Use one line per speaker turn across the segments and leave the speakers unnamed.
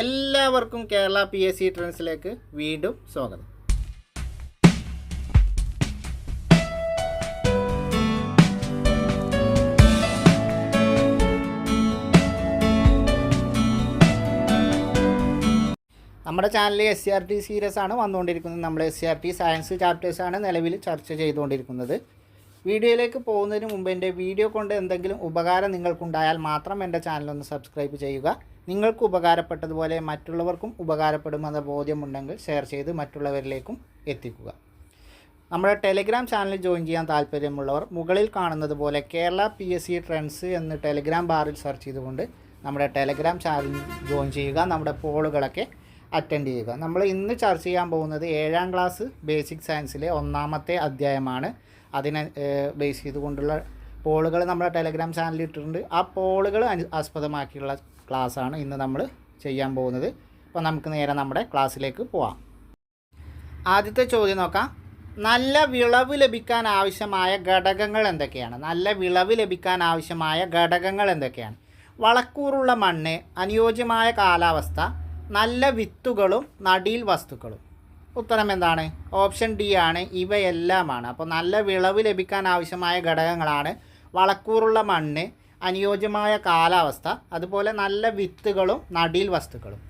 എല്ലാവർക്കും Kerala P S C ട്രെൻഡ്സിലേക്ക് വീണ്ടും സ്വാഗതം. നമ്മുടെ ചാനലിൽ S C R T series ആണ് വന്നുകൊണ്ടിരിക്കുന്നത്. നമ്മൾ S C R T science ചാപ്റ്റേഴ്സാണ് നിലവിൽ ചർച്ച ചെയ്തുകൊണ്ടിരിക്കുന്നത്. വീഡിയോയിലേക്ക് പോകുന്നതിന് മുമ്പ് എന്റെ വീഡിയോ കൊണ്ട് എന്തെങ്കിലും ഉപകാരം നിങ്ങൾക്കുണ്ടായാൽ മാത്രം എന്റെ ചാനൽ ഒന്ന് സബ്സ്ക്രൈബ് ചെയ്യുക. നിങ്ങൾക്ക് ഉപകാരപ്പെട്ടതുപോലെ മറ്റുള്ളവർക്കും ഉപകാരപ്പെടുമെന്ന ബോധ്യമുണ്ടെങ്കിൽ ഷെയർ ചെയ്ത് മറ്റുള്ളവരിലേക്കും എത്തിക്കുക. നമ്മുടെ ടെലിഗ്രാം ചാനൽ ജോയിൻ ചെയ്യാൻ താല്പര്യമുള്ളവർ മുകളിൽ കാണുന്നത് പോലെ Kerala P S C trends എന്ന് ടെലിഗ്രാം ബാറിൽ സെർച്ച് ചെയ്തുകൊണ്ട് നമ്മുടെ ടെലിഗ്രാം ചാനൽ ജോയിൻ ചെയ്യുക നമ്മുടെ പോളുകളൊക്കെ അറ്റൻഡ് ചെയ്യുക. നമ്മൾ ഇന്ന് ചർച്ച ചെയ്യാൻ പോകുന്നത് ഏഴാം ക്ലാസ് ബേസിക് സയൻസിലെ ഒന്നാമത്തെ അധ്യായമാണ്. അതിനെ ബേസ് ചെയ്തുകൊണ്ടുള്ള പോളുകൾ നമ്മുടെ ടെലിഗ്രാം ചാനലിൽ ഇട്ടിട്ടുണ്ട്. ആ പോളുകൾ ആസ്പദമാക്കിയുള്ള ക്ലാസ്സാണ് ഇന്ന് നമ്മൾ ചെയ്യാൻ പോകുന്നത്. അപ്പോൾ നമുക്ക് നേരെ നമ്മുടെ ക്ലാസ്സിലേക്ക് പോവാം. ആദ്യത്തെ ചോദ്യം നോക്കാം. നല്ല വിളവ് ലഭിക്കാൻ ആവശ്യമായ ഘടകങ്ങൾ എന്തൊക്കെയാണ്? നല്ല വിളവ് ലഭിക്കാൻ ആവശ്യമായ ഘടകങ്ങൾ എന്തൊക്കെയാണ്? വളക്കൂറുള്ള മണ്ണ് അനുയോജ്യമായ കാലാവസ്ഥ നല്ല വിത്തുകളും നടീൽ വസ്തുക്കളും. ഉത്തരം എന്താണ്? ഓപ്ഷൻ ഡി ആണ്. ഇവയെല്ലാമാണ്. അപ്പോൾ നല്ല വിളവ് ലഭിക്കാൻ ആവശ്യമായ ഘടകങ്ങളാണ് വളക്കൂറുള്ള മണ്ണ് അനുയോജ്യമായ കാലാവസ്ഥ അതുപോലെ നല്ല വിത്തുകളും നടീൽ വസ്തുക്കളും.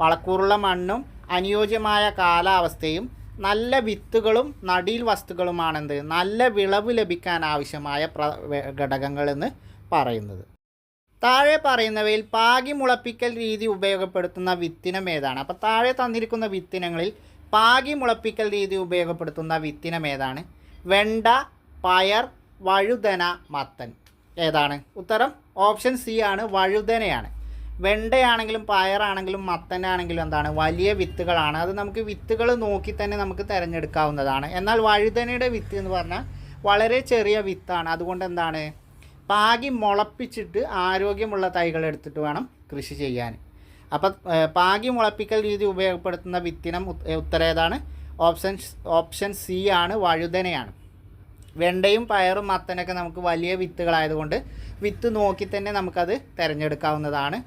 വളക്കൂറുള്ള മണ്ണും അനുയോജ്യമായ കാലാവസ്ഥയും നല്ല വിത്തുകളും നടീൽ വസ്തുക്കളുമാണെന്ത് നല്ല വിളവ് ലഭിക്കാൻ ആവശ്യമായ പ്ര ഘടകങ്ങളെന്ന് പറയുന്നത്. താഴെ പറയുന്നവയിൽ പാകി മുളപ്പിക്കൽ രീതി ഉപയോഗപ്പെടുത്തുന്ന വിത്തിനം ഏതാണ്? അപ്പോൾ താഴെ തന്നിരിക്കുന്ന വിത്തിനങ്ങളിൽ പാകി മുളപ്പിക്കൽ രീതി ഉപയോഗപ്പെടുത്തുന്ന വിത്തിനം ഏതാണ്? വെണ്ട പയർ വഴുതന മത്തൻ. ഏതാണ്? ഉത്തരം ഓപ്ഷൻ സി ആണ് വഴുതനയാണ്. വെണ്ടയാണെങ്കിലും പയറാണെങ്കിലും മത്തനാണെങ്കിലും എന്താണ്? വലിയ വിത്തുകളാണ്. അത് നമുക്ക് വിത്തുകൾ നോക്കി തന്നെ നമുക്ക് തിരഞ്ഞെടുക്കാവുന്നതാണ്. എന്നാൽ വഴുതനയുടെ വിത്ത് എന്ന് പറഞ്ഞാൽ വളരെ ചെറിയ വിത്താണ്. അതുകൊണ്ട് എന്താണ്? പാകി മുളപ്പിച്ചിട്ട് ആരോഗ്യമുള്ള തൈകൾ എടുത്തിട്ട് വേണം കൃഷി ചെയ്യാൻ. അപ്പം പാകി മുളപ്പിക്കൽ രീതി ഉപയോഗപ്പെടുത്തുന്ന വിത്തിനം ഉത്ത- ഉത്തരേതാണ് ഓപ്ഷൻ ഓപ്ഷൻ സി ആണ് വഴുതനയാണ്. വെണ്ടയും പയറും മത്തനൊക്കെ നമുക്ക് വലിയ വിത്തുകളായതുകൊണ്ട് വിത്ത് നോക്കി തന്നെ നമുക്കത് തിരഞ്ഞെടുക്കാവുന്നതാണ്.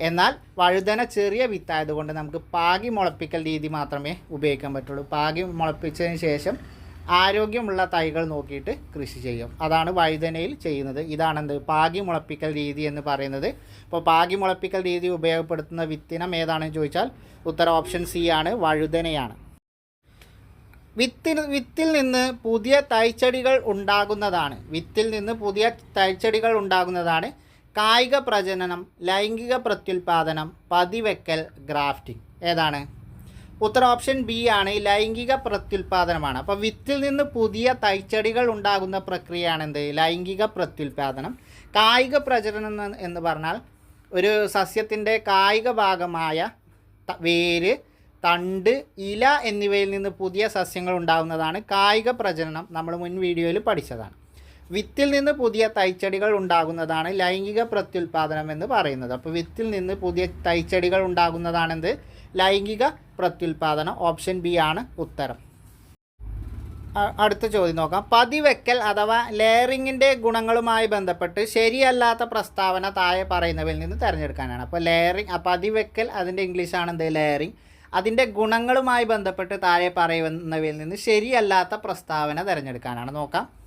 എന്നാൽ വഴുതന ചെറിയ വിത്തായതുകൊണ്ട് നമുക്ക് പാകി മുളപ്പിക്കൽ രീതി മാത്രമേ ഉപയോഗിക്കാൻ പറ്റുള്ളൂ. പാകി മുളപ്പിച്ചതിന് ശേഷം ആരോഗ്യമുള്ള തൈകൾ നോക്കിയിട്ട് കൃഷി ചെയ്യും. അതാണ് വഴുതനയിൽ ചെയ്യുന്നത്. ഇതാണെന്ത്? പാകി മുളപ്പിക്കൽ രീതി എന്ന് പറയുന്നത്. ഇപ്പോൾ പാകി മുളപ്പിക്കൽ രീതി ഉപയോഗപ്പെടുത്തുന്ന വിത്തിനം ഏതാണെന്ന് ചോദിച്ചാൽ ഉത്തര ഓപ്ഷൻ സി ആണ് വഴുതനയാണ്. വിത്തിൽ വിത്തിൽ നിന്ന് പുതിയ തൈച്ചെടികൾ ഉണ്ടാകുന്നതാണ്. വിത്തിൽ നിന്ന് പുതിയ തൈച്ചെടികൾ ഉണ്ടാകുന്നതാണ് കായിക പ്രജനനം ലൈംഗിക പ്രത്യുൽപാദനം പതിവെക്കൽ ഗ്രാഫ്റ്റിംഗ്. ഏതാണ്? ഉത്തര ഓപ്ഷൻ ബി ആണ് ലൈംഗിക പ്രത്യുൽപാദനമാണ്. അപ്പോൾ വിത്തിൽ നിന്ന് പുതിയ തൈച്ചെടികൾ ഉണ്ടാകുന്ന പ്രക്രിയയാണ് എന്ത്? ലൈംഗിക പ്രത്യുൽപാദനം. കായിക പ്രചരണം എന്ന് പറഞ്ഞാൽ ഒരു സസ്യത്തിന്റെ കായിക ഭാഗമായ വേര് തണ്ട് ഇല എന്നിവയിൽ നിന്ന് പുതിയ സസ്യങ്ങൾ ഉണ്ടാകുന്നതാണ് കായിക പ്രജനനം നമ്മൾ മുൻ വീഡിയോയിൽ പഠിച്ചതാണ്. വിത്തിൽ നിന്ന് പുതിയ തൈച്ചെടികൾ ഉണ്ടാകുന്നതാണ് ലൈംഗിക പ്രത്യുൽപാദനം എന്ന് പറയുന്നത്. അപ്പോൾ വിത്തിൽ നിന്ന് പുതിയ തൈച്ചെടികൾ ഉണ്ടാകുന്നതാണെന്ത്? ലൈംഗിക പ്രത്യുൽപാദനം ഓപ്ഷൻ ബി ആണ് ഉത്തരം. അടുത്ത ചോദ്യം നോക്കാം. പതിവെക്കൽ അഥവാ ലെയറിങ്ങിന്റെ ഗുണങ്ങളുമായി ബന്ധപ്പെട്ട് ശരിയല്ലാത്ത പ്രസ്താവന താഴെ പറയുന്നവയിൽ നിന്ന് തിരഞ്ഞെടുക്കാനാണ്. അപ്പോൾ ലെയറിങ് പതിവെക്കൽ അതിന്റെ ഇംഗ്ലീഷാണ് എന്ത് ലെയറിങ്. അതിന്റെ ഗുണങ്ങളുമായി ബന്ധപ്പെട്ട് താഴെ പറയുന്നവയിൽ നിന്ന് ശരിയല്ലാത്ത പ്രസ്താവന തിരഞ്ഞെടുക്കാനാണ്. നോക്കാം.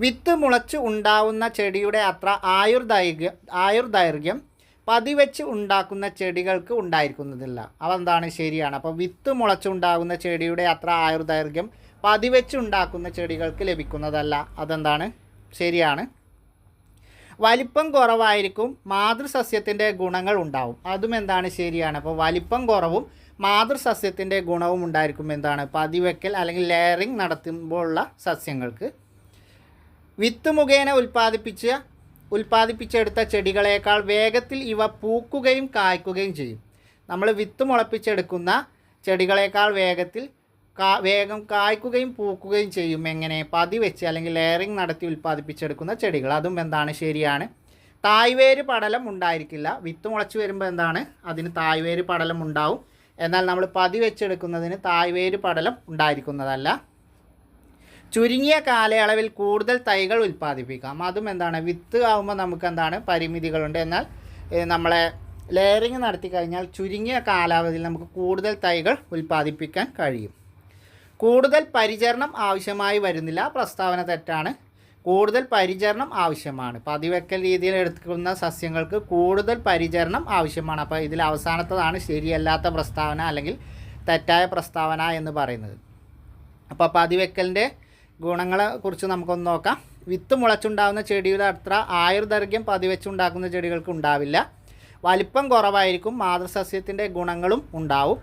വിത്ത് മുളച്ച് ഉണ്ടാവുന്ന ചെടിയുടെ അത്ര ആയുർദൈർഘ്യം ആയുർദൈർഘ്യം പതിവെച്ച് ഉണ്ടാക്കുന്ന ചെടികൾക്ക് ഉണ്ടായിരിക്കുന്നതില്ല. അതെന്താണ്? ശരിയാണ്. അപ്പോൾ വിത്ത് മുളച്ചുണ്ടാകുന്ന ചെടിയുടെ അത്ര ആയുർദൈർഘ്യം പതിവെച്ച് ഉണ്ടാക്കുന്ന ചെടികൾക്ക് ലഭിക്കുന്നതല്ല. അതെന്താണ്? ശരിയാണ്. വലിപ്പം കുറവായിരിക്കും മാതൃസസ്യത്തിന്റെ ഗുണങ്ങൾ ഉണ്ടാവും. അതും എന്താണ്? ശരിയാണ്. അപ്പോൾ വലിപ്പം കുറവും മാതൃസസ്യത്തിന്റെ ഗുണവും ഉണ്ടായിരിക്കും എന്താണ്? പതിവെക്കൽ അല്ലെങ്കിൽ ലെയറിങ് നടത്തുമ്പോഴുള്ള സസ്യങ്ങൾക്ക്. വിത്ത് മുഖേന ഉൽപ്പാദിപ്പിച്ച ഉൽപ്പാദിപ്പിച്ചെടുത്ത ചെടികളേക്കാൾ വേഗത്തിൽ ഇവ പൂക്കുകയും കായ്ക്കുകയും ചെയ്യും. നമ്മൾ വിത്ത് മുളപ്പിച്ചെടുക്കുന്ന ചെടികളേക്കാൾ വേഗത്തിൽ കാ വേഗം കായ്ക്കുകയും പൂക്കുകയും ചെയ്യും. എങ്ങനെ? പതി വെച്ച് അല്ലെങ്കിൽ ലെയറിങ് നടത്തി ഉൽപ്പാദിപ്പിച്ചെടുക്കുന്ന ചെടികൾ. അതും എന്താണ്? ശരിയാണ്. തായ്വേര് പടലം ഉണ്ടായിരിക്കില്ല. വിത്ത് മുളച്ച് വരുമ്പോൾ എന്താണ്? അതിന് തായ്വേര് പടലം ഉണ്ടാവും. എന്നാൽ നമ്മൾ പതി വെച്ചെടുക്കുന്നതിന് തായ്വേര് പടലം ഉണ്ടായിരിക്കുന്നതല്ല. ചുരുങ്ങിയ കാലയളവിൽ കൂടുതൽ തൈകൾ ഉൽപ്പാദിപ്പിക്കാം. അതും എന്താണ്? വിത്ത് ആകുമ്പോൾ നമുക്ക് എന്താണ്? പരിമിതികളുണ്ട്. എന്നാൽ നമ്മളെ ലെയറിങ് നടത്തി കഴിഞ്ഞാൽ ചുരുങ്ങിയ കാലാവധിയിൽ നമുക്ക് കൂടുതൽ തൈകൾ ഉൽപ്പാദിപ്പിക്കാൻ കഴിയും. കൂടുതൽ പരിചരണം ആവശ്യമായി വരുന്നില്ല. പ്രസ്താവന തെറ്റാണ്. കൂടുതൽ പരിചരണം ആവശ്യമാണ്. പതിവെക്കൽ രീതിയിൽ എടുക്കുന്ന സസ്യങ്ങൾക്ക് കൂടുതൽ പരിചരണം ആവശ്യമാണ്. അപ്പോൾ ഇതിൽ അവസാനത്തതാണ് ശരിയല്ലാത്ത പ്രസ്താവന അല്ലെങ്കിൽ തെറ്റായ പ്രസ്താവന എന്ന് പറയുന്നത്. അപ്പോൾ പതിവെക്കലിന്റെ ഗുണങ്ങളെ കുറിച്ച് നമുക്കൊന്ന് നോക്കാം. വിത്ത് മുളച്ചുണ്ടാകുന്ന ചെടിയുടെ അത്ര ആയുർദൈർഘ്യം പതിവെച്ചുണ്ടാക്കുന്ന ചെടികൾക്ക് ഉണ്ടാവില്ല. വലിപ്പം കുറവായിരിക്കും മാതൃസസ്യത്തിന്റെ ഗുണങ്ങളും ഉണ്ടാവും.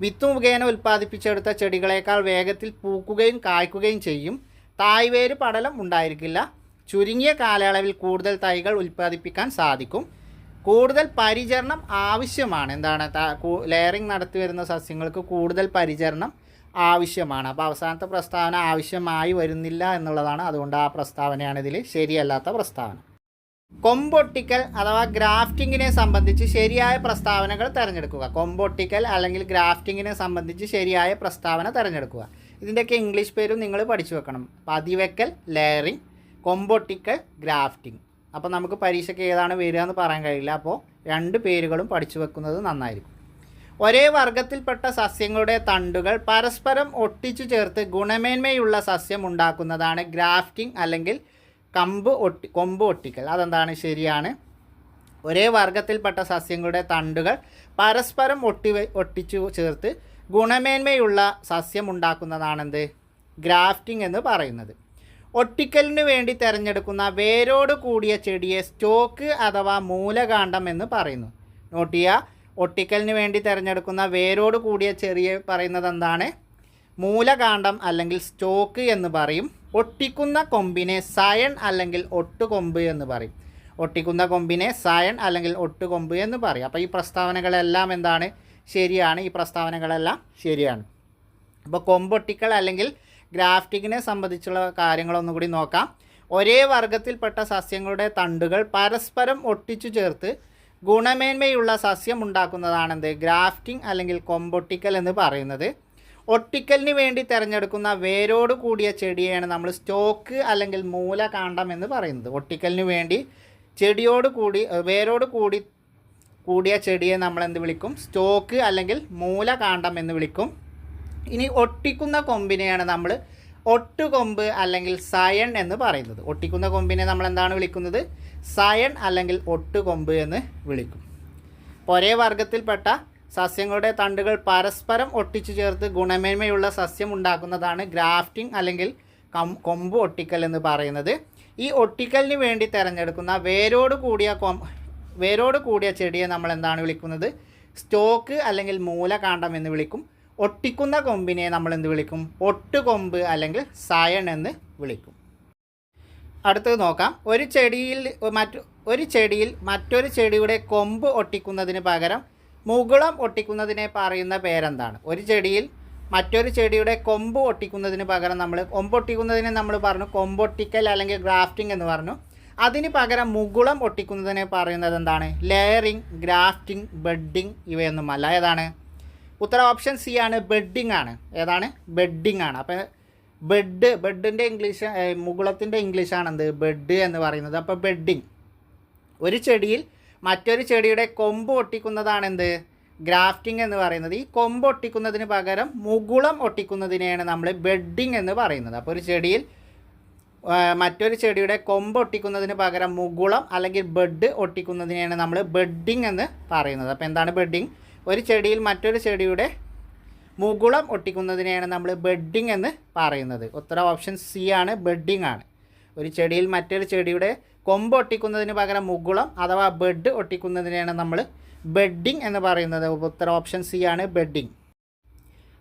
വിത്ത് മുഖേന ഉൽപ്പാദിപ്പിച്ചെടുത്ത ചെടികളേക്കാൾ വേഗത്തിൽ പൂക്കുകയും കായ്ക്കുകയും ചെയ്യും. തായ്വേര് പടലം ഉണ്ടായിരിക്കില്ല. ചുരുങ്ങിയ കാലയളവിൽ കൂടുതൽ തൈകൾ ഉൽപ്പാദിപ്പിക്കാൻ സാധിക്കും. കൂടുതൽ പരിചരണം ആവശ്യമാണ്. എന്താണ്? ലെയറിംഗ് നടത്തി വരുന്ന സസ്യങ്ങൾക്ക് കൂടുതൽ പരിചരണം ആവശ്യമാണ്. അപ്പോൾ അവസാനത്തെ പ്രസ്താവന ആവശ്യമായി വരുന്നില്ല എന്നുള്ളതാണ്. അതുകൊണ്ട് ആ പ്രസ്താവനയാണ് ഇതിൽ ശരിയല്ലാത്ത പ്രസ്താവന. കൊമ്പൊട്ടിക്കൽ അഥവാ ഗ്രാഫ്റ്റിങ്ങിനെ സംബന്ധിച്ച് ശരിയായ പ്രസ്താവനകൾ തിരഞ്ഞെടുക്കുക. കൊമ്പൊട്ടിക്കൽ അല്ലെങ്കിൽ ഗ്രാഫ്റ്റിങ്ങിനെ സംബന്ധിച്ച് ശരിയായ പ്രസ്താവന തിരഞ്ഞെടുക്കുക. ഇതിന്റെയൊക്കെ ഇംഗ്ലീഷ് പേരും നിങ്ങൾ പഠിച്ചു വെക്കണം. പതിവെക്കൽ ലെയറിങ് കൊമ്പൊട്ടിക്കൽ ഗ്രാഫ്റ്റിംഗ് അപ്പോൾ നമുക്ക് പരീക്ഷയ്ക്ക് ഏതാണ് വരിക എന്ന് പറയാൻ കഴിയില്ല. അപ്പോൾ രണ്ട് പേരുകളും പഠിച്ചു വെക്കുന്നത് നന്നായിരിക്കും. ഒരേ വർഗത്തിൽപ്പെട്ട സസ്യങ്ങളുടെ തണ്ടുകൾ പരസ്പരം ഒട്ടിച്ചു ചേർത്ത് ഗുണമേന്മയുള്ള സസ്യം ഉണ്ടാക്കുന്നതാണ് ഗ്രാഫ്റ്റിംഗ് അല്ലെങ്കിൽ കമ്പ് ഒട്ടി കൊമ്പ് ഒട്ടിക്കൽ അതെന്താണ്? ശരിയാണ്. ഒരേ വർഗത്തിൽപ്പെട്ട സസ്യങ്ങളുടെ തണ്ടുകൾ പരസ്പരം ഒട്ടി ഒട്ടിച്ചു ചേർത്ത് ഗുണമേന്മയുള്ള സസ്യം ഉണ്ടാക്കുന്നതാണെന്ത് ഗ്രാഫ്റ്റിംഗ് എന്ന് പറയുന്നത്. ഒട്ടിക്കലിന് വേണ്ടി തിരഞ്ഞെടുക്കുന്ന വേരോട് കൂടിയ ചെടിയെ സ്റ്റോക്ക് അഥവാ മൂലകാന്ഡം എന്ന് പറയുന്നു. നോട്ട് ചെയ്യുക ഒട്ടിക്കലിന് വേണ്ടി തിരഞ്ഞെടുക്കുന്ന വേരോട് കൂടിയ ചെറിയ പറയുന്നത് എന്താണ് മൂലകാന്ഡം അല്ലെങ്കിൽ സ്റ്റോക്ക് എന്ന് പറയും. ഒട്ടിക്കുന്ന കൊമ്പിനെ സയൺ അല്ലെങ്കിൽ ഒട്ടുകൊമ്പ് എന്ന് പറയും. ഒട്ടിക്കുന്ന കൊമ്പിനെ സയൺ അല്ലെങ്കിൽ ഒട്ടുകൊമ്പ് എന്ന് പറയും. അപ്പോൾ ഈ പ്രസ്താവനകളെല്ലാം എന്താണ്? ശരിയാണ് ഈ പ്രസ്താവനകളെല്ലാം ശരിയാണ്. അപ്പോൾ കൊമ്പൊട്ടിക്കൽ അല്ലെങ്കിൽ ഗ്രാഫ്റ്റിങ്ങിനെ സംബന്ധിച്ചുള്ള കാര്യങ്ങളൊന്നും കൂടി നോക്കാം. ഒരേ വർഗത്തിൽപ്പെട്ട സസ്യങ്ങളുടെ തണ്ടുകൾ പരസ്പരം ഒട്ടിച്ചു ചേർത്ത് ഗുണമേന്മയുള്ള സസ്യം ഉണ്ടാക്കുന്നതാണെന്ത്? ഗ്രാഫ്റ്റിംഗ് അല്ലെങ്കിൽ കൊമ്പൊട്ടിക്കൽ എന്ന് പറയുന്നത്. ഒട്ടിക്കലിന് വേണ്ടി തിരഞ്ഞെടുക്കുന്ന വേരോട് കൂടിയ ചെടിയാണ് നമ്മൾ സ്റ്റോക്ക് അല്ലെങ്കിൽ മൂലകാന്ഡം എന്ന് പറയുന്നത്. ഒട്ടിക്കലിന് വേണ്ടി ചെടിയോട് കൂടി വേരോട് കൂടി കൂടിയ ചെടിയെ നമ്മൾ എന്ത് വിളിക്കും? സ്റ്റോക്ക് അല്ലെങ്കിൽ മൂലകാന്ഡം എന്ന് വിളിക്കും. ഇനി ഒട്ടിക്കുന്ന കൊമ്പിനെയാണ് നമ്മൾ ഒട്ടുകൊമ്പ് അല്ലെങ്കിൽ സയൺ എന്ന് പറയുന്നത്. ഒട്ടിക്കുന്ന കൊമ്പിനെ നമ്മൾ എന്താണ് വിളിക്കുന്നത്? സയൺ അല്ലെങ്കിൽ ഒട്ടുകൊമ്പ് എന്ന് വിളിക്കും. ഒരേ വർഗത്തിൽപ്പെട്ട സസ്യങ്ങളുടെ തണ്ടുകൾ പരസ്പരം ഒട്ടിച്ചു ചേർത്ത് ഗുണമേന്മയുള്ള സസ്യം ഉണ്ടാക്കുന്നതാണ് ഗ്രാഫ്റ്റിംഗ് അല്ലെങ്കിൽ കം കൊമ്പ് ഒട്ടിക്കൽ എന്ന് പറയുന്നത്. ഈ ഒട്ടിക്കലിന് വേണ്ടി തിരഞ്ഞെടുക്കുന്ന വേരോട് കൂടിയ കൊ വേരോട് കൂടിയ ചെടിയെ നമ്മൾ എന്താണ് വിളിക്കുന്നത്? സ്റ്റോക്ക് അല്ലെങ്കിൽ മൂലകാന്ഡം എന്ന് വിളിക്കും. ഒട്ടിക്കുന്ന കൊമ്പിനെ നമ്മൾ എന്ത് വിളിക്കും? ഒട്ടുകൊമ്പ് അല്ലെങ്കിൽ സയൺ എന്ന് വിളിക്കും. അടുത്തത് നോക്കാം. ഒരു ചെടിയിൽ മറ്റു ഒരു ചെടിയിൽ മറ്റൊരു ചെടിയുടെ കൊമ്പ് ഒട്ടിക്കുന്നതിന് പകരം മുകുളം ഒട്ടിക്കുന്നതിനെ പറയുന്ന പേരെന്താണ്? ഒരു ചെടിയിൽ മറ്റൊരു ചെടിയുടെ കൊമ്പ് ഒട്ടിക്കുന്നതിന് പകരം നമ്മൾ കൊമ്പ് ഒട്ടിക്കുന്നതിനെ നമ്മൾ പറഞ്ഞു കൊമ്പൊട്ടിക്കൽ അല്ലെങ്കിൽ ഗ്രാഫ്റ്റിംഗ് എന്ന് പറഞ്ഞു. അതിന് പകരം മുകുളം ഒട്ടിക്കുന്നതിനെ പറയുന്നത് എന്താണ്? ലെയറിംഗ് ഗ്രാഫ്റ്റിംഗ് ബെഡിങ് ഇവയൊന്നുമല്ല. ഏതാണ്? ഉത്തര ഓപ്ഷൻ സി ആണ് ബെഡിങ് ആണ്. ഏതാണ്? ബെഡിങ് ആണ്. അപ്പോൾ ബെഡ് ബെഡിന്റെ ഇംഗ്ലീഷ് മുകുളത്തിന്റെ ഇംഗ്ലീഷ് ആണെന്ത് ബെഡ് എന്ന് പറയുന്നത്. അപ്പോൾ ബെഡിങ് ഒരു ചെടിയിൽ മറ്റൊരു ചെടിയുടെ കൊമ്പ് ഒട്ടിക്കുന്നതാണ് എന്ത്? ഗ്രാഫ്റ്റിംഗ് എന്ന് പറയുന്നത്. ഈ കൊമ്പ് ഒട്ടിക്കുന്നതിന് പകരം മുകുളം ഒട്ടിക്കുന്നതിനെയാണ് നമ്മൾ ബെഡിങ് എന്ന് പറയുന്നത്. അപ്പോൾ ഒരു ചെടിയിൽ മറ്റൊരു ചെടിയുടെ കൊമ്പ് ഒട്ടിക്കുന്നതിന് പകരം മുകുളം അല്ലെങ്കിൽ ബെഡ് ഒട്ടിക്കുന്നതിനെയാണ് നമ്മൾ ബെഡിങ് എന്ന് പറയുന്നത്. അപ്പോൾ എന്താണ് ബെഡിങ്? ഒരു ചെടിയിൽ മറ്റൊരു ചെടിയുടെ മുകുളം ഒട്ടിക്കുന്നതിനെയാണ് നമ്മൾ ബെഡിങ് എന്ന് പറയുന്നത്. ഉത്തര ഓപ്ഷൻ സി ആണ് ബെഡിങ് ആണ്. ഒരു ചെടിയിൽ മറ്റൊരു ചെടിയുടെ കൊമ്പ് ഒട്ടിക്കുന്നതിന് പകരം മുകുളം അഥവാ ബെഡ് ഒട്ടിക്കുന്നതിനെയാണ് നമ്മൾ ബെഡിങ് എന്ന് പറയുന്നത്. ഉത്തരം ഓപ്ഷൻ സി ആണ് ബെഡിങ്.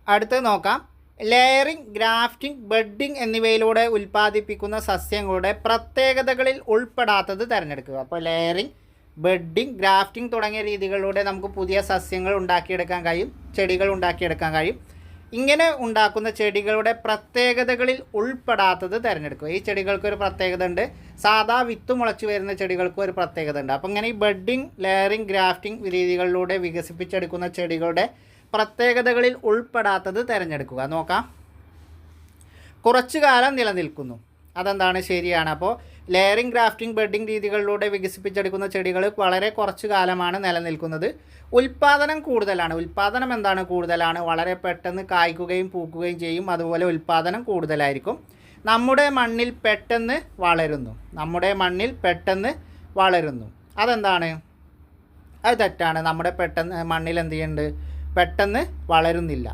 അടുത്തത് നോക്കാം. ലെയറിംഗ് ഗ്രാഫ്റ്റിംഗ് ബെഡിംഗ് എന്നിവയിലൂടെ ഉൽപ്പാദിപ്പിക്കുന്ന സസ്യങ്ങളുടെ പ്രത്യേകതകളിൽ ഉൾപ്പെടാത്തത് തിരഞ്ഞെടുക്കുക. അപ്പോൾ ലെയറിംഗ് ബെഡിംഗ് ഗ്രാഫ്റ്റിംഗ് തുടങ്ങിയ രീതികളിലൂടെ നമുക്ക് പുതിയ സസ്യങ്ങൾ ഉണ്ടാക്കിയെടുക്കാൻ കഴിയും ചെടികൾ ഉണ്ടാക്കിയെടുക്കാൻ കഴിയും. ഇങ്ങനെ ഉണ്ടാക്കുന്ന ചെടികളുടെ പ്രത്യേകതകളിൽ ഉൾപ്പെടാത്തത് തിരഞ്ഞെടുക്കുക. ഈ ചെടികൾക്ക് ഒരു പ്രത്യേകത ഉണ്ട്. സാധാ വിത്ത് മുളച്ച് വരുന്ന ചെടികൾക്കും ഒരു പ്രത്യേകത ഉണ്ട്. അപ്പോൾ ഇങ്ങനെ ഈ ബെഡിംഗ് ലെയറിങ് ഗ്രാഫ്റ്റിംഗ് രീതികളിലൂടെ വികസിപ്പിച്ചെടുക്കുന്ന ചെടികളുടെ പ്രത്യേകതകളിൽ ഉൾപ്പെടാത്തത് തിരഞ്ഞെടുക്കുക. നോക്കാം. കുറച്ചു കാലം നിലനിൽക്കുന്നു. അതെന്താണ്? ശരിയാണ്. അപ്പോൾ ലെയറിംഗ് ഗ്രാഫ്റ്റിംഗ് ബെഡിംഗ് രീതികളിലൂടെ വികസിപ്പിച്ചെടുക്കുന്ന ചെടികൾ വളരെ കുറച്ചു കാലമാണ് നിലനിൽക്കുന്നത്. ഉൽപ്പാദനം കൂടുതലാണ്. ഉൽപ്പാദനം എന്താണ് കൂടുതലാണ്? വളരെ പെട്ടെന്ന് കായ്ക്കുകയും പൂക്കുകയും ചെയ്യും. അതുപോലെ ഉൽപ്പാദനം കൂടുതലായിരിക്കും. നമ്മുടെ മണ്ണിൽ പെട്ടെന്ന് വളരുന്നു. നമ്മുടെ മണ്ണിൽ പെട്ടെന്ന് വളരുന്നു. അതെന്താണ്? അത് തെറ്റാണ്. നമ്മുടെ പെട്ടെന്ന് മണ്ണിൽ എന്ത് ചെയ്യുന്നുണ്ട്? പെട്ടെന്ന് വളരുന്നില്ല.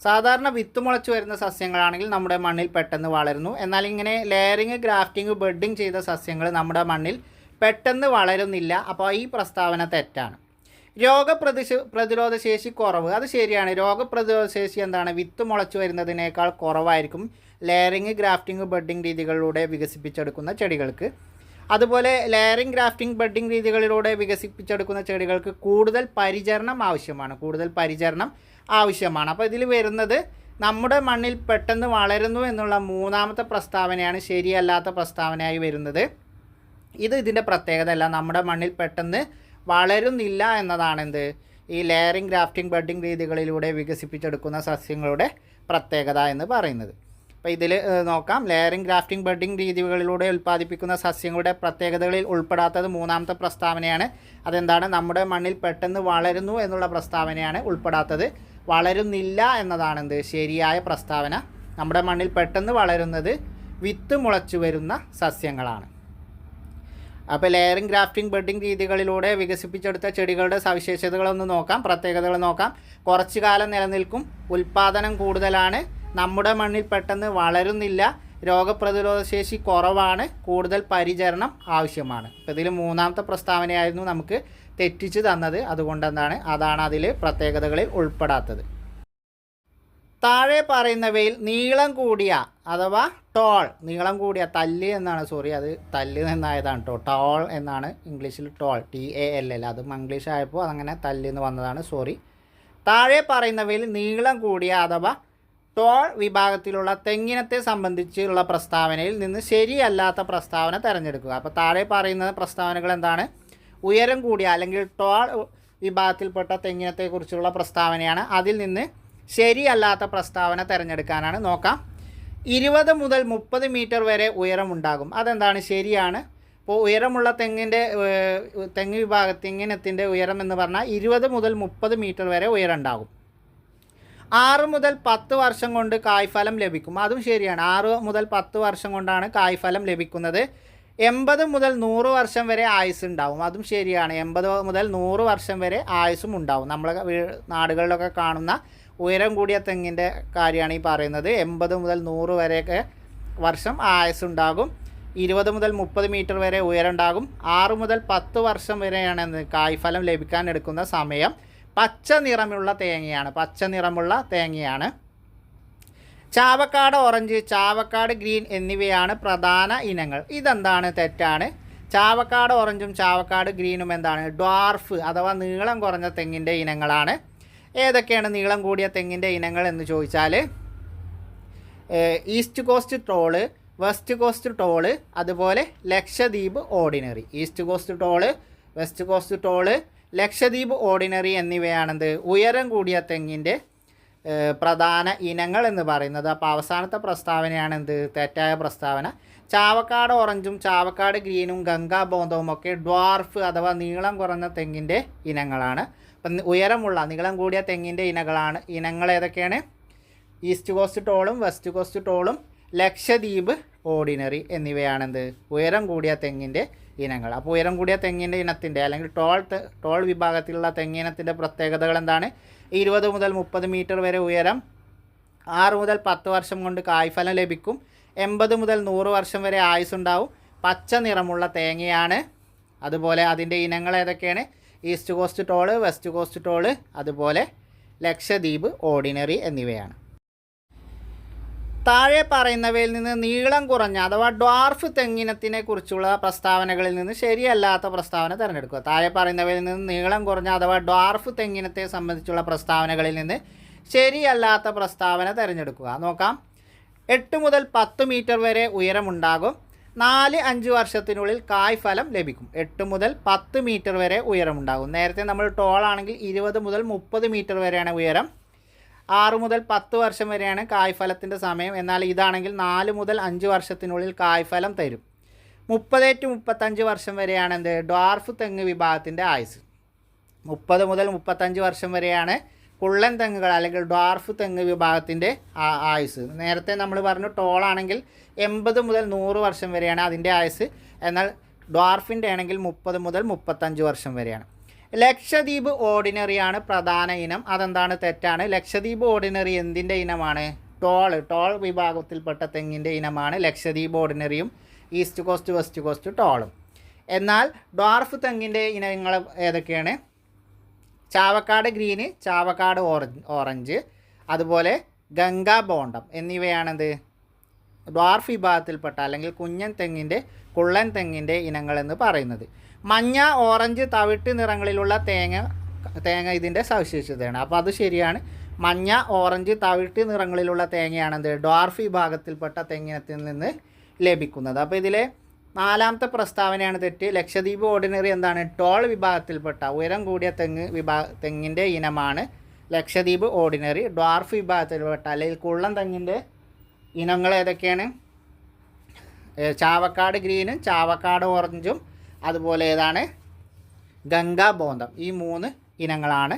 സാധാരണ വിത്ത് മുളച്ച് വരുന്ന സസ്യങ്ങളാണെങ്കിൽ നമ്മുടെ മണ്ണിൽ പെട്ടെന്ന് വളരുന്നു. എന്നാൽ ഇങ്ങനെ ലെയറിങ് ഗ്രാഫ്റ്റിംഗ് ബെഡിങ് ചെയ്ത സസ്യങ്ങൾ നമ്മുടെ മണ്ണിൽ പെട്ടെന്ന് വളരുന്നില്ല. അപ്പോൾ ഈ പ്രസ്താവന തെറ്റാണ്. രോഗപ്രതിശ പ്രതിരോധ ശേഷി കുറവ്. അത് ശരിയാണ്. രോഗപ്രതിരോധ ശേഷി എന്താണ്? വിത്ത് മുളച്ച് വരുന്നതിനേക്കാൾ കുറവായിരിക്കും ലെയറിങ് ഗ്രാഫ്റ്റിംഗ് ബെഡിങ് രീതികളിലൂടെ വികസിപ്പിച്ചെടുക്കുന്ന ചെടികൾക്ക്. അതുപോലെ ലെയറിംഗ് ഗ്രാഫ്റ്റിംഗ് ബഡ്ഡിംഗ് രീതികളിലൂടെ വികസിപ്പിച്ചെടുക്കുന്ന ചെടികൾക്ക് കൂടുതൽ പരിചരണം ആവശ്യമാണ്. കൂടുതൽ പരിചരണം ആവശ്യമാണ്. അപ്പോൾ ഇതിൽ വരുന്നത് നമ്മുടെ മണ്ണിൽ പെട്ടെന്ന് വളരുന്നു എന്നുള്ള മൂന്നാമത്തെ പ്രസ്താവനയാണ് ശരിയല്ലാത്ത പ്രസ്താവനയായി വരുന്നത്. ഇത് ഇതിന്റെ പ്രത്യേകത അല്ല നമ്മുടെ മണ്ണിൽ പെട്ടെന്ന് വളരുന്നില്ല എന്നതാണെന്ത്? ഈ ലെയറിംഗ് ഗ്രാഫ്റ്റിംഗ് ബഡ്ഡിംഗ് രീതികളിലൂടെ വികസിപ്പിച്ചെടുക്കുന്ന സസ്യങ്ങളുടെ പ്രത്യേകത എന്ന് പറയുന്നത്. അപ്പോൾ ഇതിൽ നോക്കാം. ലെയറിംഗ് ഗ്രാഫ്റ്റിംഗ് ബഡിംഗ് രീതികളിലൂടെ ഉൽപ്പാദിപ്പിക്കുന്ന സസ്യങ്ങളുടെ പ്രത്യേകതകളിൽ ഉൾപ്പെടാത്തത് മൂന്നാമത്തെ പ്രസ്താവനയാണ്. അതെന്താണ്? നമ്മുടെ മണ്ണിൽ പെട്ടെന്ന് വളരുന്നു എന്നുള്ള പ്രസ്താവനയാണ് ഉൾപ്പെടാത്തത്. വളരുന്നില്ല എന്നതാണ് എന്ത് ശരിയായ പ്രസ്താവന. നമ്മുടെ മണ്ണിൽ പെട്ടെന്ന് വളരുന്നത് വിത്ത് മുളച്ചു വരുന്ന സസ്യങ്ങളാണ്. അപ്പോൾ ലെയറിംഗ് ഗ്രാഫ്റ്റിംഗ് ബെഡിംഗ് രീതികളിലൂടെ വികസിപ്പിച്ചെടുത്ത ചെടികളുടെ സവിശേഷതകളൊന്ന് നോക്കാം. പ്രത്യേകതകൾ നോക്കാം. കുറച്ചു കാലം നിലനിൽക്കും. ഉൽപ്പാദനം കൂടുതലാണ്. നമ്മുടെ മണ്ണിൽ പെട്ടെന്ന് വളരുന്നില്ല. രോഗപ്രതിരോധ ശേഷി കുറവാണ്. കൂടുതൽ പരിചരണം ആവശ്യമാണ്. അപ്പോൾ ഇതിൽ മൂന്നാമത്തെ പ്രസ്താവനയായിരുന്നു നമുക്ക് തെറ്റിച്ച് തന്നത്. അതുകൊണ്ട് എന്താണ് അതാണ് അതിൽ പ്രത്യേകതകളിൽ ഉൾപ്പെടാത്തത്. താഴെ പറയുന്നവയിൽ നീളം കൂടിയ അഥവാ ടോൾ നീളം കൂടിയ തല്ല് എന്നാണ്. സോറി അത് തല്ല് എന്നായതാണ് കേട്ടോ ടോൾ എന്നാണ് ഇംഗ്ലീഷിൽ tall T A L L അത് മംഗ്ലീഷ് ആയപ്പോൾ അതങ്ങനെ തല്ല് എന്ന് വന്നതാണ്. സോറി താഴെ പറയുന്നവയിൽ നീളം കൂടിയ അഥവാ ടോൾ വിഭാഗത്തിലുള്ള തെങ്ങിനത്തെ സംബന്ധിച്ചുള്ള പ്രസ്താവനയിൽ നിന്ന് ശരിയല്ലാത്ത പ്രസ്താവന തിരഞ്ഞെടുക്കുക. അപ്പോൾ താഴെ പറയുന്ന പ്രസ്താവനകൾ എന്താണ്? ഉയരം കൂടിയ അല്ലെങ്കിൽ ടോൾ വിഭാഗത്തിൽപ്പെട്ട തെങ്ങിനത്തെക്കുറിച്ചുള്ള പ്രസ്താവനയാണ്. അതിൽ നിന്ന് ശരിയല്ലാത്ത പ്രസ്താവന തിരഞ്ഞെടുക്കാനാണ് നോക്കാം. ഇരുപത് മുതൽ മുപ്പത് മീറ്റർ വരെ ഉയരമുണ്ടാകും അതെന്താണ്? ശരിയാണ്. ഇപ്പോൾ ഉയരമുള്ള തെങ്ങിന്റെ തെങ്ങ് വിഭാഗ തെങ്ങിനത്തിന്റെ ഉയരം എന്ന് പറഞ്ഞാൽ ഇരുപത് മുതൽ മുപ്പത് മീറ്റർ വരെ ഉയരം ഉണ്ടാകും ആറ് മുതൽ പത്ത് വർഷം കൊണ്ട് കായ്ഫലം ലഭിക്കും. അതും ശരിയാണ്. ആറ് മുതൽ പത്ത് വർഷം കൊണ്ടാണ് കായ്ഫലം ലഭിക്കുന്നത്. എൺപത് മുതൽ നൂറ് വർഷം വരെ ആയുസ് ഉണ്ടാവും. അതും ശരിയാണ്. എൺപത് മുതൽ നൂറ് വർഷം വരെ ആയുസും ഉണ്ടാവും. നമ്മളെ നാടുകളിലൊക്കെ കാണുന്ന ഉയരം കൂടിയ തെങ്ങിന്റെ കാര്യമാണ് ഈ പറയുന്നത്. എൺപത് മുതൽ നൂറ് വരെയൊക്കെ വർഷം ആയുസ് ഉണ്ടാകും. ഇരുപത് മുതൽ മുപ്പത് മീറ്റർ വരെ ഉയരം ഉണ്ടാകും. ആറ് മുതൽ പത്ത് വർഷം വരെയാണ് കായ്ഫലം ലഭിക്കാൻ എടുക്കുന്ന സമയം. പച്ച നിറമുള്ള തേങ്ങയാണ്. പച്ച നിറമുള്ള തേങ്ങയാണ്. ചാവക്കാട് ഓറഞ്ച് ചാവക്കാട് ഗ്രീൻ എന്നിവയാണ് പ്രധാന ഇനങ്ങൾ. ഇതെന്താണ്? തെറ്റാണ്. ചാവക്കാട് ഓറഞ്ചും ചാവക്കാട് ഗ്രീനും എന്താണ്? ഡ്വാർഫ് അഥവാ നീളം കുറഞ്ഞ തെങ്ങിന്റെ ഇനങ്ങളാണ്. ഏതൊക്കെയാണ് നീളം കൂടിയ തെങ്ങിന്റെ ഇനങ്ങൾ എന്ന് ചോദിച്ചാൽ East Coast tall West Coast tall അതുപോലെ Lakshadweep ordinary. East Coast tall West Coast tall Lakshadweep ordinary എന്നിവയാണെന്ത്? ഉയരം കൂടിയ തെങ്ങിന്റെ പ്രധാന ഇനങ്ങൾ എന്ന് പറയുന്നത്. അപ്പോൾ അവസാനത്തെ പ്രസ്താവനയാണ് എന്ത് തെറ്റായ പ്രസ്താവന. ചാവക്കാട് ഓറഞ്ചും ചാവക്കാട് ഗ്രീനും ഗംഗാ ബോന്തവും ഒക്കെ ഡ്വാർഫ് അഥവാ നീളം കുറഞ്ഞ തെങ്ങിന്റെ ഇനങ്ങളാണ്. അപ്പം ഉയരമുള്ള നീളം കൂടിയ തെങ്ങിന്റെ ഇനങ്ങളാണ് ഇനങ്ങൾ ഏതൊക്കെയാണ്? ഈസ്റ്റ് കോസ്റ്റ് ടോളും വെസ്റ്റ് കോസ്റ്റ് ടോളും ലക്ഷദ്വീപ് ഓർഡിനറി എന്നിവയാണെന്ത്? ഉയരം കൂടിയ തെങ്ങിന്റെ ഇനങ്ങൾ. അപ്പോൾ ഉയരം കൂടിയ തെങ്ങിന്റെ ഇനത്തിന്റെ അല്ലെങ്കിൽ ടോൾ ടോൾ വിഭാഗത്തിലുള്ള തെങ്ങിനത്തിന്റെ പ്രത്യേകതകൾ എന്താണ്? ഇരുപത് മുതൽ മുപ്പത് മീറ്റർ വരെ ഉയരം ആറ് മുതൽ പത്ത് വർഷം കൊണ്ട് കായ്ഫലം ലഭിക്കും എൺപത് മുതൽ നൂറ് വർഷം വരെ ആയുസ്സുണ്ടാവും. പച്ച നിറമുള്ള തേങ്ങയാണ്. അതുപോലെ അതിന്റെ ഇനങ്ങൾ ഏതൊക്കെയാണ്? East Coast tall West Coast tall അതുപോലെ ലക്ഷദ്വീപ് ഓർഡിനറി എന്നിവയാണ്. താഴെ പറയുന്നവയിൽ നിന്ന് നീളം കുറഞ്ഞ അഥവാ ഡ്വാർഫ് തെങ്ങിനത്തിനെ കുറിച്ചുള്ള പ്രസ്താവനകളിൽ നിന്ന് ശരിയല്ലാത്ത പ്രസ്താവന തിരഞ്ഞെടുക്കുക. താഴെ പറയുന്നവയിൽ നിന്ന് നീളം കുറഞ്ഞ അഥവാ ഡ്വാർഫ് തെങ്ങിനത്തെ സംബന്ധിച്ചുള്ള പ്രസ്താവനകളിൽ നിന്ന് ശരിയല്ലാത്ത പ്രസ്താവന തിരഞ്ഞെടുക്കുക. നോക്കാം. എട്ട് മുതൽ പത്ത് മീറ്റർ വരെ ഉയരമുണ്ടാകും. നാല് അഞ്ച് വർഷത്തിനുള്ളിൽ കായ്ഫലം ലഭിക്കും. എട്ട് മുതൽ പത്ത് മീറ്റർ വരെ ഉയരമുണ്ടാകും. നേരത്തെ നമ്മൾ ടോളാണെങ്കിൽ ഇരുപത് മുതൽ മുപ്പത് മീറ്റർ വരെയാണ് ഉയരം. ആറ് മുതൽ പത്ത് വർഷം വരെയാണ് കായ്ഫലത്തിന്റെ സമയം. എന്നാൽ ഇതാണെങ്കിൽ നാല് മുതൽ അഞ്ച് വർഷത്തിനുള്ളിൽ കായ്ഫലം തരും. മുപ്പത് ടു മുപ്പത്തഞ്ച് വർഷം വരെയാണ് എന്ത്? ഡ്വാർഫ് തെങ്ങ് വിഭാഗത്തിന്റെ ആയുസ്. മുപ്പത് മുതൽ മുപ്പത്തഞ്ച് വർഷം വരെയാണ് കുള്ളൻ തെങ്ങുകൾ അല്ലെങ്കിൽ ഡ്വാർഫ് തെങ്ങ് വിഭാഗത്തിന്റെ ആയുസ്. നേരത്തെ നമ്മൾ പറഞ്ഞു ടോളാണെങ്കിൽ എൺപത് മുതൽ നൂറ് വർഷം വരെയാണ് അതിന്റെ ആയുസ്. എന്നാൽ ഡ്വാർഫിന്റെ ആണെങ്കിൽ മുപ്പത് മുതൽ മുപ്പത്തഞ്ച് വർഷം വരെയാണ്. ലക്ഷദ്വീപ് ഓർഡിനറിയാണ് പ്രധാന ഇനം. അതെന്താണ് തെറ്റാണ്? ലക്ഷദ്വീപ് ഓർഡിനറി എന്തിന്റെ ഇനമാണ്? ടോൾ ടോൾ വിഭാഗത്തിൽപ്പെട്ട തെങ്ങിന്റെ ഇനമാണ് ലക്ഷദ്വീപ് ഓർഡിനറിയും ഈസ്റ്റ് കോസ്റ്റ് വെസ്റ്റ് കോസ്റ്റ് ടോളും. എന്നാൽ ഡോർഫ് തെങ്ങിന്റെ ഇനങ്ങൾ ഏതൊക്കെയാണ്? Chavakkad green Chavakkad orange orange. അതുപോലെ ഗംഗാ ബോണ്ടം. എന്നിവയാണെന്ത്? ഡ്വാർഫ് വിഭാഗത്തിൽപ്പെട്ട അല്ലെങ്കിൽ കുഞ്ഞൻ തെങ്ങിന്റെ കുള്ളൻ തെങ്ങിന്റെ ഇനങ്ങളെന്ന് പറയുന്നത്. മഞ്ഞ ഓറഞ്ച് തവിട്ട് നിറങ്ങളിലുള്ള തേങ്ങ തേങ്ങ ഇതിന്റെ സവിശേഷതയാണ്. അപ്പോൾ അത് ശരിയാണ്. മഞ്ഞ ഓറഞ്ച് തവിട്ട് നിറങ്ങളിലുള്ള തേങ്ങയാണെന്ത്? ഡ്വാർഫ് വിഭാഗത്തിൽപ്പെട്ട തെങ്ങിനത്തിൽ നിന്ന് ലഭിക്കുന്നത്. അപ്പോൾ ഇതിലെ നാലാമത്തെ പ്രസ്താവനയാണ് തെറ്റ്. ലക്ഷദ്വീപ് ഓർഡിനറി എന്താണ്? ടോൾ വിഭാഗത്തിൽപ്പെട്ട ഉയരം കൂടിയ തെങ്ങ് വിഭാഗ തെങ്ങിന്റെ ഇനമാണ് ലക്ഷദ്വീപ് ഓർഡിനറി. ഡ്വാർഫ് വിഭാഗത്തിൽപ്പെട്ട അല്ലെങ്കിൽ കുള്ളൻ തെങ്ങിന്റെ ഇനങ്ങൾ ഏതൊക്കെയാണ്? ചാവക്കാട് ഗ്രീനും ചാവക്കാട് ഓറഞ്ചും അതുപോലെ ഏതാണ്? ഗംഗാ ബോന്തം. ഈ മൂന്ന് ഇനങ്ങളാണ്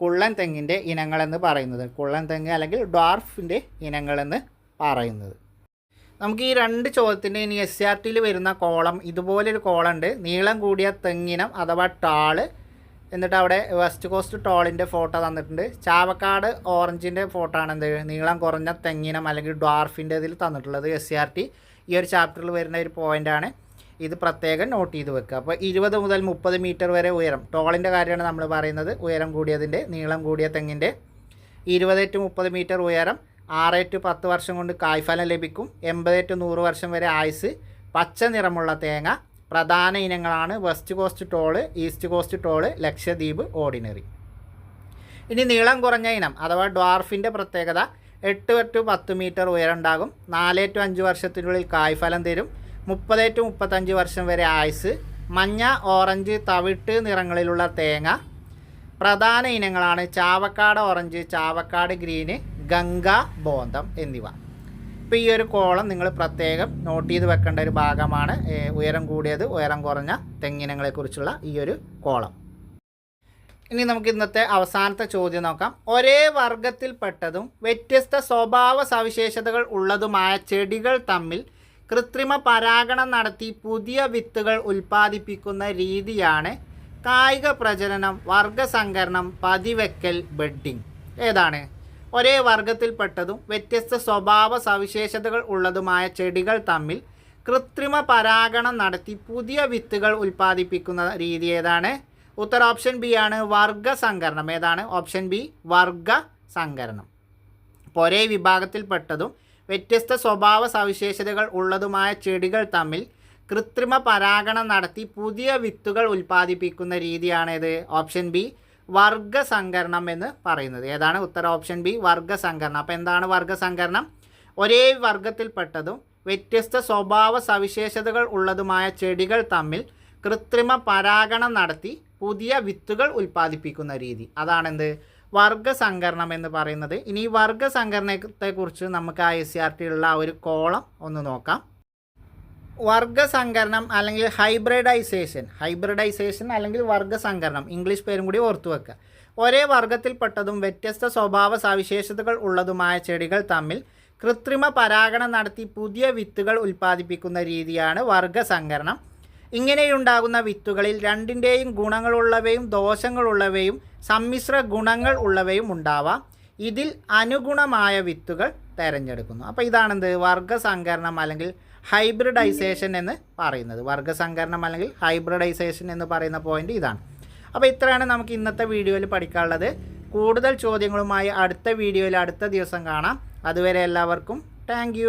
കുള്ളൻ തെങ്ങിന്റെ ഇനങ്ങളെന്ന് പറയുന്നത്. കുള്ളൻ തെങ്ങ് അല്ലെങ്കിൽ ഡ്വാർഫിന്റെ ഇനങ്ങളെന്ന് പറയുന്നത്. നമുക്ക് ഈ രണ്ട് ചോദ്യത്തിന്റെ ഇനി എസ് ആർ ടിയിൽ വരുന്ന കോളം ഇതുപോലൊരു കോളം ഉണ്ട് നീളം കൂടിയ തെങ്ങിനം അഥവാ ടാൾ എന്നിട്ട് അവിടെ വെസ്റ്റ് കോസ്റ്റ് ടോളിന്റെ ഫോട്ടോ തന്നിട്ടുണ്ട്. ചാവക്കാട് ഓറഞ്ചിന്റെ ഫോട്ടോ ആണ് എന്ത്? നീളം കുറഞ്ഞ തെങ്ങിനം അല്ലെങ്കിൽ ഡ്വാർഫിന്റെ ഇതിൽ തന്നിട്ടുള്ളത് എസ് സി ആർ ടി ഈ ഒരു ചാപ്റ്ററിൽ വരുന്ന ഒരു പോയിന്റാണ് ഇത് പ്രത്യേകം നോട്ട് ചെയ്ത് വെക്കുക. അപ്പോൾ ഇരുപത് മുതൽ മുപ്പത് മീറ്റർ വരെ ഉയരം. ടോളിന്റെ കാര്യമാണ് നമ്മൾ പറയുന്നത്. ഉയരം കൂടിയതിന്റെ നീളം കൂടിയ തെങ്ങിന്റെ. ഇരുപത് ടു മുപ്പത് മീറ്റർ ഉയരം. ആറ് ടു പത്ത് വർഷം കൊണ്ട് കായ്ഫലം ലഭിക്കും. എൺപത് ടു നൂറ് വർഷം വരെ ആയുസ്. പച്ച നിറമുള്ള തേങ്ങ. പ്രധാന ഇനങ്ങളാണ് West Coast tall East Coast tall Lakshadweep ordinary ഇനി നീളം കുറഞ്ഞ ഇനം അഥവാ ഡ്വാർഫിന്റെ പ്രത്യേകത എട്ട് ടു പത്ത് മീറ്റർ ഉയരുണ്ടാകും നാല് ടു അഞ്ച് വർഷത്തിനുള്ളിൽ കായ്ഫലം തരും മുപ്പത് ടു മുപ്പത്തഞ്ച് വർഷം വരെ ആയുസ് മഞ്ഞ ഓറഞ്ച് തവിട്ട് നിറങ്ങളിലുള്ള തേങ്ങ. പ്രധാന ഇനങ്ങളാണ് ചാവക്കാട് ഓറഞ്ച് ചാവക്കാട് ഗ്രീന് ഗംഗ ബോന്തം എന്നിവ. ഇപ്പോൾ ഈ ഒരു കോളം നിങ്ങൾ പ്രത്യേകം നോട്ട് ചെയ്ത് വെക്കേണ്ട ഒരു ഭാഗമാണ് ഉയരം കൂടിയത് ഉയരം കുറഞ്ഞ തെങ്ങിനങ്ങളെക്കുറിച്ചുള്ള ഈ ഒരു കോളം. ഇനി നമുക്ക് ഇന്നത്തെ അവസാനത്തെ ചോദ്യം നോക്കാം. ഒരേ വർഗത്തിൽപ്പെട്ടതും വ്യത്യസ്ത സ്വഭാവ സവിശേഷതകൾ ഉള്ളതുമായ ചെടികൾ തമ്മിൽ കൃത്രിമ പരാഗണം നടത്തി പുതിയ വിത്തുകൾ ഉൽപ്പാദിപ്പിക്കുന്ന രീതിയാണ് കായിക പ്രജനനം വർഗസങ്കരണം പതിവെക്കൽ ബെഡിങ്. ഏതാണ്? ഒരേ വർഗത്തിൽപ്പെട്ടതും വ്യത്യസ്ത സ്വഭാവ സവിശേഷതകൾ ഉള്ളതുമായ ചെടികൾ തമ്മിൽ കൃത്രിമ പരാഗണം നടത്തി പുതിയ വിത്തുകൾ ഉൽപ്പാദിപ്പിക്കുന്ന രീതി ഏതാണ്? ഉത്തര ഓപ്ഷൻ ബി ആണ് വർഗസങ്കരണം ഏതാണ്? ഓപ്ഷൻ ബി വർഗ സങ്കരണം അപ്പോൾ ഒരേ വിഭാഗത്തിൽപ്പെട്ടതും വ്യത്യസ്ത സ്വഭാവ സവിശേഷതകൾ ഉള്ളതുമായ ചെടികൾ തമ്മിൽ കൃത്രിമ പരാഗണം നടത്തി പുതിയ വിത്തുകൾ ഉൽപ്പാദിപ്പിക്കുന്ന രീതിയാണേത്. ഓപ്ഷൻ ബി വർഗസങ്കരണം എന്ന് പറയുന്നത്. ഏതാണ് ഉത്തര? Option B വർഗസങ്കരണം. അപ്പോൾ എന്താണ് വർഗസങ്കരണം? ഒരേ വർഗത്തിൽപ്പെട്ടതും വ്യത്യസ്ത സ്വഭാവ സവിശേഷതകൾ ഉള്ളതുമായ ചെടികൾ തമ്മിൽ കൃത്രിമ പരാഗണം നടത്തി പുതിയ വിത്തുകൾ ഉൽപ്പാദിപ്പിക്കുന്ന രീതി. അതാണെന്ത്? വർഗസങ്കരണം എന്ന് പറയുന്നത്. ഇനി ഈ വർഗസങ്കരണത്തെക്കുറിച്ച് നമുക്ക് ആ എസ് സി ആർ ടിയിലുള്ള ഒരു കോളം ഒന്ന് നോക്കാം. വർഗസങ്കരണം അല്ലെങ്കിൽ ഹൈബ്രിഡൈസേഷൻ ഹൈബ്രിഡൈസേഷൻ അല്ലെങ്കിൽ വർഗസങ്കരണം. ഇംഗ്ലീഷ് പേരും കൂടി ഓർത്തു വെക്കുക. ഒരേ വർഗത്തിൽപ്പെട്ടതും വ്യത്യസ്ത സ്വഭാവ സവിശേഷതകൾ ഉള്ളതുമായ ചെടികൾ തമ്മിൽ കൃത്രിമ പരാഗണം നടത്തി പുതിയ വിത്തുകൾ ഉൽപ്പാദിപ്പിക്കുന്ന രീതിയാണ് വർഗസങ്കരണം. ഇങ്ങനെയുണ്ടാകുന്ന വിത്തുകളിൽ രണ്ടിന്റെയും ഗുണങ്ങളുള്ളവയും ദോഷങ്ങളുള്ളവയും സമ്മിശ്ര ഗുണങ്ങൾ ഉള്ളവയും ഉണ്ടാവാം. ഇതിൽ അനുഗുണമായ വിത്തുകൾ തിരഞ്ഞെടുക്കുന്നു. അപ്പോൾ ഇതാണെന്ത്? വർഗസങ്കരണം അല്ലെങ്കിൽ ഹൈബ്രിഡൈസേഷൻ എന്ന് പറയുന്നത്. വർഗസങ്കരണം അല്ലെങ്കിൽ ഹൈബ്രിഡൈസേഷൻ എന്ന് പറയുന്ന പോയിന്റ് ഇതാണ്. അപ്പോൾ ഇത്രയാണ് നമുക്ക് ഇന്നത്തെ വീഡിയോയിൽ പഠിക്കാനുള്ളത്. കൂടുതൽ ചോദ്യങ്ങളുമായി അടുത്ത വീഡിയോയിൽ അടുത്ത ദിവസം കാണാം. അതുവരെ എല്ലാവർക്കും താങ്ക്